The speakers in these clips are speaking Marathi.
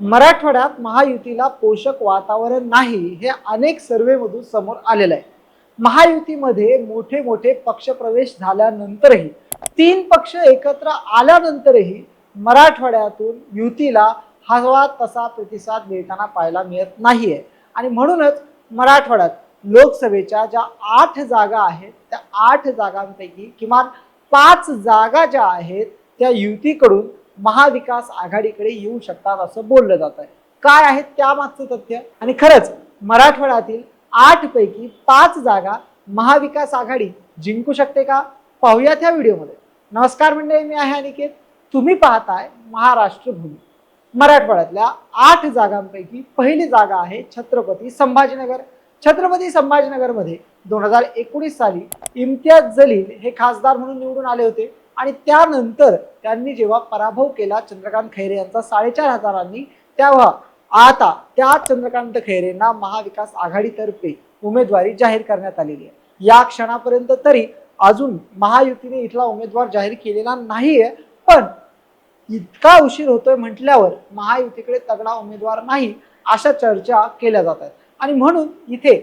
मराठवाड्यात महायुतीला पोषक वातावरण नाही हे अनेक सर्वेमधून समोर आलेलं आहे. महायुतीमध्ये मोठे मोठे पक्षप्रवेश झाल्यानंतरही तीन पक्ष एकत्र आल्यानंतरही मराठवाड्यातून युतीला हवा तसा प्रतिसाद मिळताना पाहायला मिळत नाहीये. आणि म्हणूनच मराठवाड्यात लोकसभेच्या ज्या आठ जागा आहेत त्या आठ जागांपैकी किमान पाच जागा ज्या आहेत त्या युतीकडून महाविकास आघाडीकडे येऊ शकतात असं बोललं जात आहे. काय आहे त्यामागचं तथ्य? आणि खरंच मराठवाड्यातील आठ पैकी पाच जागा महाविकास आघाडी जिंकू शकते का? पाहूयात त्या व्हिडिओमध्ये. नमस्कार मंडळी मी आहे अनिकेत. तुम्ही पाहताय महाराष्ट्र भूमी. मराठवाड्यातल्या आठ जागांपैकी पहिली जागा आहे छत्रपती संभाजीनगर. छत्रपती संभाजीनगरमध्ये दोन हजार एकोणीस साली इम्तियाज जलील हे खासदार म्हणून निवडून आले होते. आणि त्यानंतर त्यांनी जेव्हा पराभव केला चंद्रकांत खैरे यांचा साडेचार हजारांनी तेव्हा आता त्या चंद्रकांत खैरेंना महाविकास आघाडीतर्फे उमेदवारी जाहीर करण्यात आलेली आहे. या क्षणापर्यंत तरी अजून महायुतीने इथला उमेदवार जाहीर केलेला नाहीये पण इतका उशीर होतोय म्हटल्यावर महायुतीकडे तगडा उमेदवार नाही अशा चर्चा केल्या जात आहेत. आणि म्हणून इथे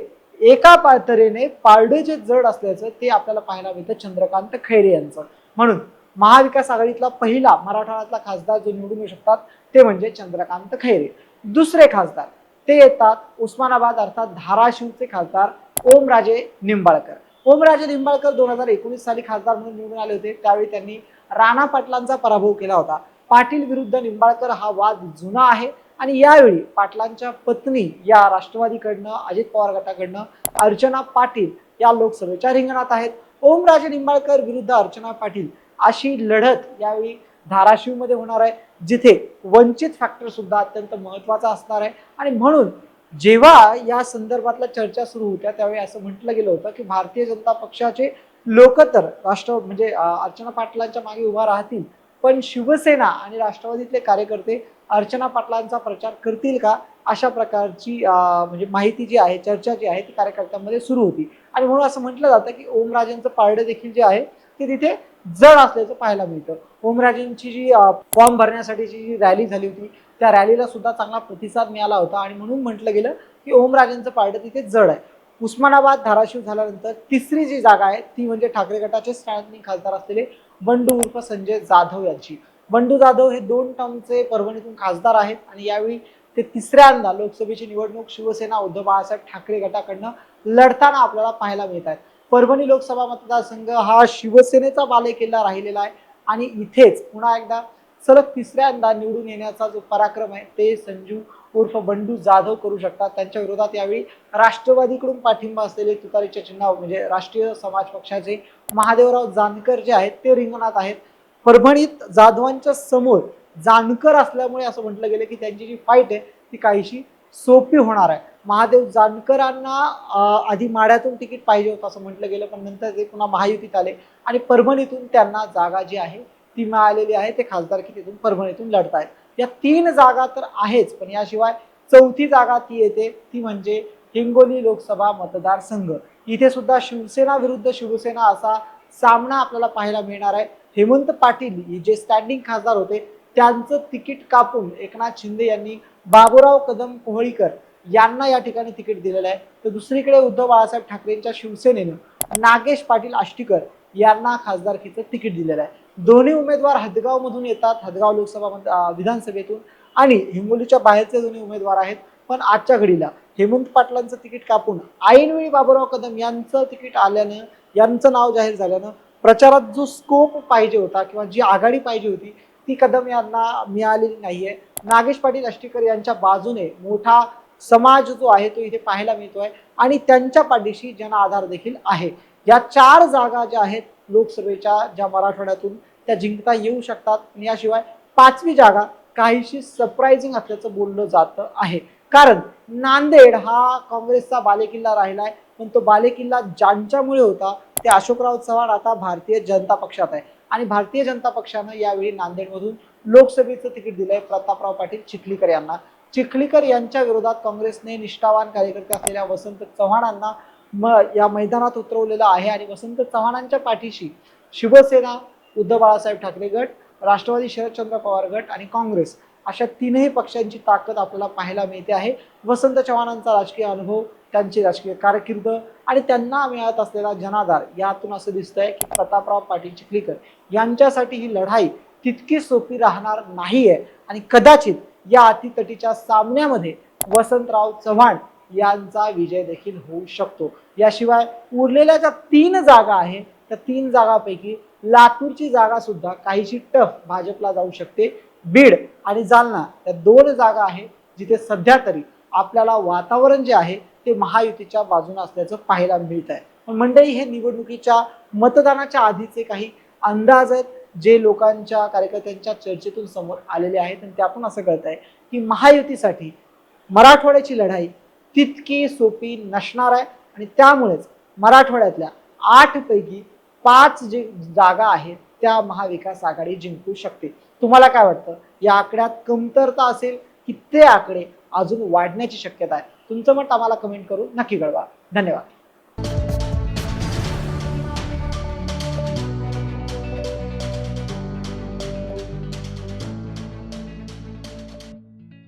एका पातळीने पारडे जे जड असल्याचं ते आपल्याला पाहायला मिळतं चंद्रकांत खैरे यांचं. म्हणून महाविकास आघाडीतला पहिला मराठवाड्यातला खासदार जो निवडून येऊ शकतात ते म्हणजे चंद्रकांत खैरे. दुसरे खासदार ते येतात उस्मानाबाद अर्थात धाराशिवचे खासदार ओमराजे निंबाळकर. ओमराजे निंबाळकर दोन हजार एकोणीस साली खासदार म्हणून निवडून आले होते. त्यावेळी त्यांनी राणा पाटलांचा पराभव केला होता. पाटील विरुद्ध निंबाळकर हा वाद जुना आहे आणि यावेळी पाटलांच्या पत्नी या राष्ट्रवादीकडनं अजित पवार गटाकडनं अर्चना पाटील या लोकसभेच्या रिंगणात आहेत. ओमराजे निंबाळकर विरुद्ध अर्चना पाटील अशी लढत यावेळी धाराशिवमध्ये होणार आहे जिथे वंचित फॅक्टर सुद्धा अत्यंत महत्त्वाचा असणार आहे. आणि म्हणून जेव्हा या संदर्भातल्या चर्चा सुरू होत्या त्यावेळी असं म्हटलं गेलं होतं की भारतीय जनता पक्षाचे लोक तर राष्ट्र म्हणजे अर्चना पाटलांच्या मागे उभा राहतील पण शिवसेना आणि राष्ट्रवादीतले कार्यकर्ते अर्चना पाटलांचा प्रचार करतील का? अशा प्रकारची म्हणजे माहिती जी आहे चर्चा जी आहे ती कार्यकर्त्यांमध्ये सुरू होती. आणि म्हणून असं म्हटलं जातं की ओमराजेंचं पारडं देखील जे आहे ते तिथे जड असल्याचं पाहायला मिळतं. ओमराजेंची जी फॉर्म भरण्यासाठीची जी रॅली झाली होती त्या रॅलीला सुद्धा चांगला प्रतिसाद मिळाला होता. आणि म्हणून म्हटलं गेलं की ओमराजेंचं पारडं तिथे जड आहे. उस्मानाबाद धाराशिव झाल्यानंतर तिसरी जी जागा आहे ती म्हणजे ठाकरे गटाचे स्टँडिंग खासदार असलेले बंडू उर्फ संजय जाधव यांची. बंडू जाधव हे दोन टर्मचे परभणीतून खासदार आहेत आणि यावेळी ते तिसऱ्यांदा लोकसभेची निवडणूक शिवसेना उद्धव बाळासाहेब ठाकरे गटाकडनं लढताना आपल्याला पाहायला मिळत आहेत. परभणी लोकसभा मतदारसंघ हा शिवसेनेचा बालेकिल्ला राहिलेला आहे आणि इथेच पुन्हा एकदा सलग तिसऱ्यांदा निवडून येण्याचा जो पराक्रम आहे ते संजू उर्फ बंडू जाधव करू शकतात. त्यांच्या विरोधात यावेळी राष्ट्रवादीकडून पाठिंबा असलेले तुतारीचे चिन्ह म्हणजे राष्ट्रीय समाज पक्षाचे महादेवराव जानकर जे आहेत ते रिंगणात आहेत. परभणीत जाधवांच्या समोर जानकर असल्यामुळे असं म्हटलं गेलं की त्यांची जी फाईट आहे ती काहीशी सोपी होणार आहे. महादेव जानकरांना आधी माड्यातून तिकीट पाहिजे होतं असं म्हटलं गेलं पण नंतर ते पुन्हा महायुतीत आले आणि परभणीतून त्यांना जागा जी आहे ती मिळालेली आहे ते खासदारकी तिथून परभणीतून लढतायत. या तीन जागा तर आहेच पण याशिवाय चौथी जागा ती येते ती म्हणजे हिंगोली लोकसभा मतदारसंघ. इथे सुद्धा शिवसेना विरुद्ध शिवसेना असा सामना आपल्याला पाहायला मिळणार आहे. हेमंत पाटील जे स्टँडिंग खासदार होते त्यांचं तिकीट कापून एकनाथ शिंदे यांनी बाबुराव कदम कोहळीकर यांना या ठिकाणी तिकीट दिलेलं आहे. तर दुसरीकडे उद्धव बाळासाहेब ठाकरेंच्या शिवसेनेनं नागेश पाटील आष्टीकर यांना खासदारकीचं तिकीट दिलेलं आहे. दोन्ही उमेदवार हदगावमधून येतात हदगाव लोकसभा मत- विधानसभेतून आणि हिंगोलीच्या बाहेरचे दोन्ही उमेदवार आहेत. पण आजच्या घडीला हेमंत पाटलांचं तिकीट कापून ऐनवेळी बाबुराव कदम यांचं तिकीट आल्यानं यांचं नाव जाहीर झाल्यानं प्रचारात जो स्कोप पाहिजे होता किंवा जी आघाडी पाहिजे होती ती कदम यांना मिळालेली नाहीये. नागेश पाटील अष्टीकर यांच्या बाजूने मोठा समाज जो आहे तो इथे पाहायला मिळतोय आणि त्यांच्या पाठीशी जन आधार देखील आहे. या चार जागा ज्या आहेत लोकसभेच्या ज्या मराठवाड्यातून त्या जिंकता येऊ शकतात. आणि याशिवाय पाचवी जागा काहीशी सरप्राइझिंग असल्याचं बोललं जात आहे. कारण नांदेड हा काँग्रेसचा बालेकिल्ला राहिलाय पण तो बालेकिल्ला ज्यांच्यामुळे होता ते अशोकराव चव्हाण आता भारतीय जनता पक्षात आहे. आणि भारतीय जनता पक्षानं यावेळी नांदेडमधून लोकसभेचं तिकीट दिलंय प्रतापराव पाटील चिखलीकर यांना. चिखलीकर यांच्या विरोधात काँग्रेसने निष्ठावान कार्यकर्ते असलेल्या वसंत चव्हाणांना म या मैदानात उतरवलेलं आहे आणि वसंत चव्हाणांच्या पाठीशी शिवसेना उद्धव बाळासाहेब ठाकरे गट राष्ट्रवादी शरदचंद्र पवार गट आणि काँग्रेस. अशा तीनही पक्षांची ताकद आपल्याला पाहायला मिळते आहे. वसंत चव्हाणांचा राजकीय अनुभव त्यांची राजकीय कारकीर्द आणि त्यांना मिळत असलेला जनाधार यातून असं दिसतंय की प्रतापराव पाटील चिखलीकर यांच्यासाठी ही लढाई तितकी सोपी राहणार नाही आहे आणि कदाचित या अतितटीच्या सामन्यामध्ये वसंतराव चव्हाण यांचा विजय देखील होऊ शकतो. याशिवाय उरलेल्या ज्या तीन जागा आहे त्या तीन जागापैकी लातूरची जागा सुद्धा काहीशी टफ भाजपला जाऊ शकते. बीड आणि जालना या दोन जागा आहेत जिथे सध्या तरी आपल्याला वातावरण जे आहे ते महायुतीच्या बाजूने असल्याचं पाहायला मिळत आहे पण मंडळी हे निवडणुकीच्या मतदानाच्या आधीचे काही अंदाज आहेत जे लोकांच्या कार्यकर्त्यांच्या चर्चेतून समोर आलेले आहेत आणि त्यातून असं कळत आहे की महायुतीसाठी मराठवाड्याची लढाई तितकी सोपी नसणार आहे आणि त्यामुळेच मराठवाड्यातल्या आठपैकी पाच जे जागा आहेत त्या महाविकास आघाडी जिंकू शकते. तुम्हाला काय वाटतं? या आकड्यात कमतरता असेल की ते आकडे अजून वाढण्याची शक्यता आहे? तुमचं मत आम्हाला कमेंट करून नक्की कळवा. धन्यवाद.